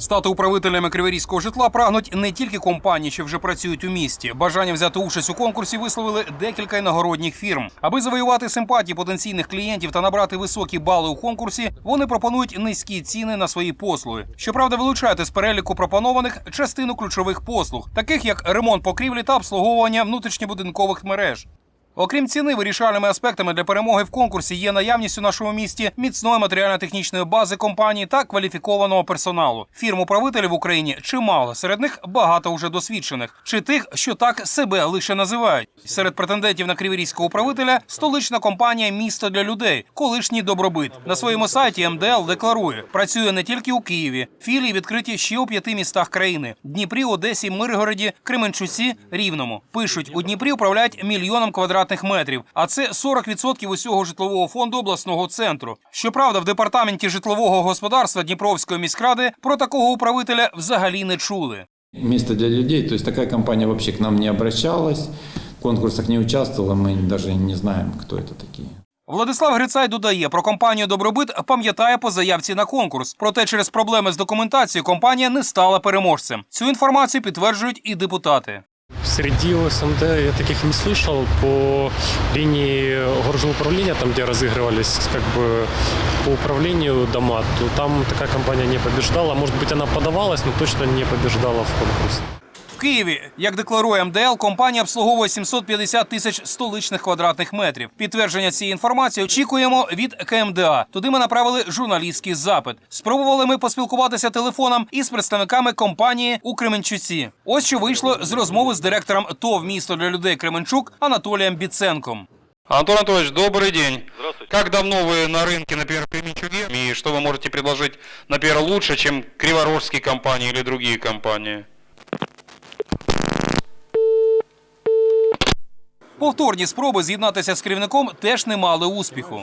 Стати управителями криворізького житла прагнуть не тільки компанії, що вже працюють у місті. Бажання взяти участь у конкурсі висловили декілька іногородніх фірм. Аби завоювати симпатії потенційних клієнтів та набрати високі бали у конкурсі, вони пропонують низькі ціни на свої послуги. Щоправда, вилучають з переліку пропонованих частину ключових послуг, таких як ремонт покрівлі та обслуговування внутрішньобудинкових мереж. Окрім ціни, вирішальними аспектами для перемоги в конкурсі є наявність у нашому місті міцної матеріально-технічної бази компанії та кваліфікованого персоналу. Фірм управителів в Україні чимало. Серед них багато вже досвідчених, чи тих, що так себе лише називають. Серед претендентів на криворізького управителя столична компанія Місто для людей, колишній добробит. На своєму сайті МДЛ декларує, працює не тільки у Києві. Філії відкриті ще у п'яти містах країни: Дніпрі, Одесі, Миргороді, Кременчуці, Рівному. Пишуть, у Дніпрі управляють мільйоном квадратних метрів, а це 40% усього житлового фонду обласного центру. Щоправда, в департаменті житлового господарства Дніпровської міськради про такого управителя взагалі не чули. Место для людей, то есть такая компания вообще к нам не обращалась, в конкурсах не участвовала, мы даже не знаем, кто это такие. Владислав Грицай додає, про компанію Добробит пам'ятає по заявці на конкурс. Проте через проблеми з документацією компанія не стала переможцем. Цю інформацію підтверджують і депутати. Среди ОСМД я таких не слышал. По линии горжилуправления, там где разыгрывались как бы по управлению дома, то там такая компания не побеждала. Может быть, она подавалась, но точно не побеждала в конкурсе. В Києві, як декларує МДЛ, компанія обслуговує 750 тисяч столичних квадратних метрів. Підтвердження цієї інформації очікуємо від КМДА. Туди ми направили журналістський запит. Спробували ми поспілкуватися телефоном із представниками компанії у Кременчуці. Ось що вийшло з розмови з директором ТОВ місто для людей Кременчук Анатолієм Біценком. Антон Анатольевич, добрый день. Здравствуйте. Как давно вы на рынке на Кременчуге? И что вы можете предложить, например, лучше, чем криворожские компании или другие компании? Повторні спроби з'єднатися з керівником теж не мали успіху.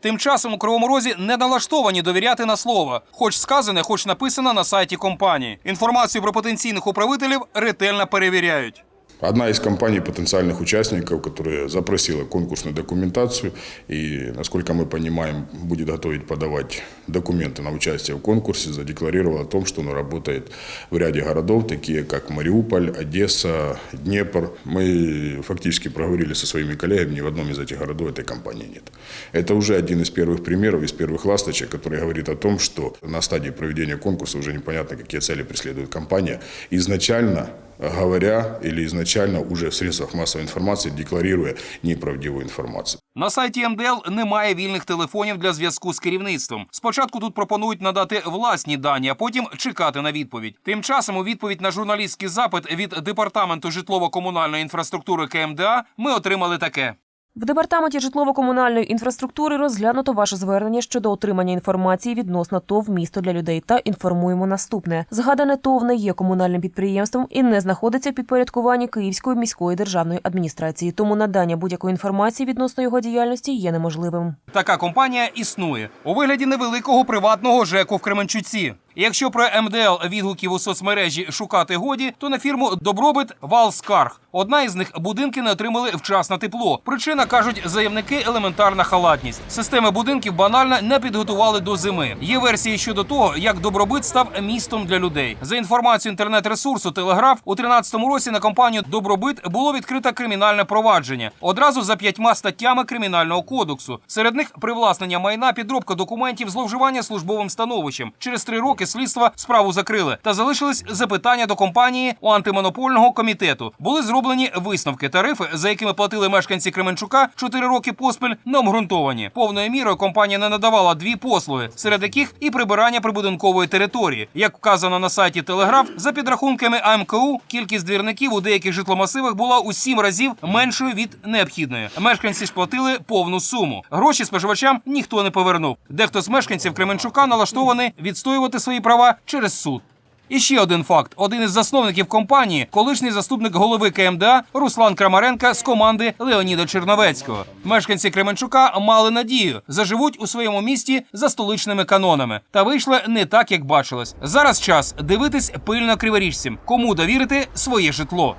Тим часом у Кривому Розі не налаштовані довіряти на слово, хоч сказане, хоч написане на сайті компанії. Інформацію про потенційних управителів ретельно перевіряють. Одна из компаний потенциальных участников, которая запросила конкурсную документацию и, насколько мы понимаем, будет готовить подавать документы на участие в конкурсе, задекларировала о том, что она работает в ряде городов, такие как Мариуполь, Одесса, Днепр. Мы фактически проговорили со своими коллегами, ни в одном из этих городов этой компании нет. Это уже один из первых примеров, из первых ласточек, который говорит о том, что на стадии проведения конкурса уже непонятно, какие цели преследует компания. Изначально говоря или изначально уже в средствах массовой информации декларируя неправдивую информацию. На сайті МДЛ немає вільних телефонів для зв'язку з керівництвом. Спочатку тут пропонують надати власні дані, а потім чекати на відповідь. Тим часом, у відповідь на журналістський запит від департаменту житлово-комунальної інфраструктури КМДА ми отримали таке. В департаменті житлово-комунальної інфраструктури розглянуто ваше звернення щодо отримання інформації відносно ТОВ місто для людей та інформуємо наступне: згадане ТОВ не є комунальним підприємством і не знаходиться в підпорядкуванні Київської міської державної адміністрації. Тому надання будь-якої інформації відносно його діяльності є неможливим. Така компанія існує у вигляді невеликого приватного ЖЕКу в Кременчуці. Якщо про МДЛ відгуків у соцмережі шукати годі, то на фірму Добробит вал скарг. Одна із них будинки не отримали вчасно тепло. Причина кажуть заявники елементарна халатність. Системи будинків банально не підготували до зими. Є версії щодо того, як добробит став містом для людей. За інформацією інтернет-ресурсу Телеграф у 13-му році на компанію Добробит було відкрито кримінальне провадження одразу за п'ятьма статтями кримінального кодексу. Серед них привласнення майна, підробка документів, зловживання службовим становищем. Через три роки слідства справу закрили та залишились запитання до компанії у антимонопольного комітету. Були зроблені висновки. Тарифи, за якими платили мешканці Кременчука 4 роки поспіль, не обґрунтовані. Повною мірою компанія не надавала дві послуги, серед яких і прибирання прибудинкової території. Як вказано на сайті Телеграф, за підрахунками АМКУ, кількість двірників у деяких житломасивах була у сім разів меншою від необхідної. Мешканці ж платили повну суму. Гроші споживачам ніхто не повернув. Дехто з мешканців Кременчука налаштований відстоювати свої права через суд. І ще один факт: один із засновників компанії, колишній заступник голови КМДА Руслан Крамаренка з команди Леоніда Черновецького. Мешканці Кременчука мали надію, заживуть у своєму місті за столичними канонами. Та вийшло не так, як бачилось. Зараз час дивитись пильно криворіжцям, кому довірити своє житло.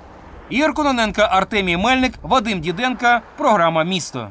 Ігор Кононенко, Артемій Мельник, Вадим Діденка. Програма Місто.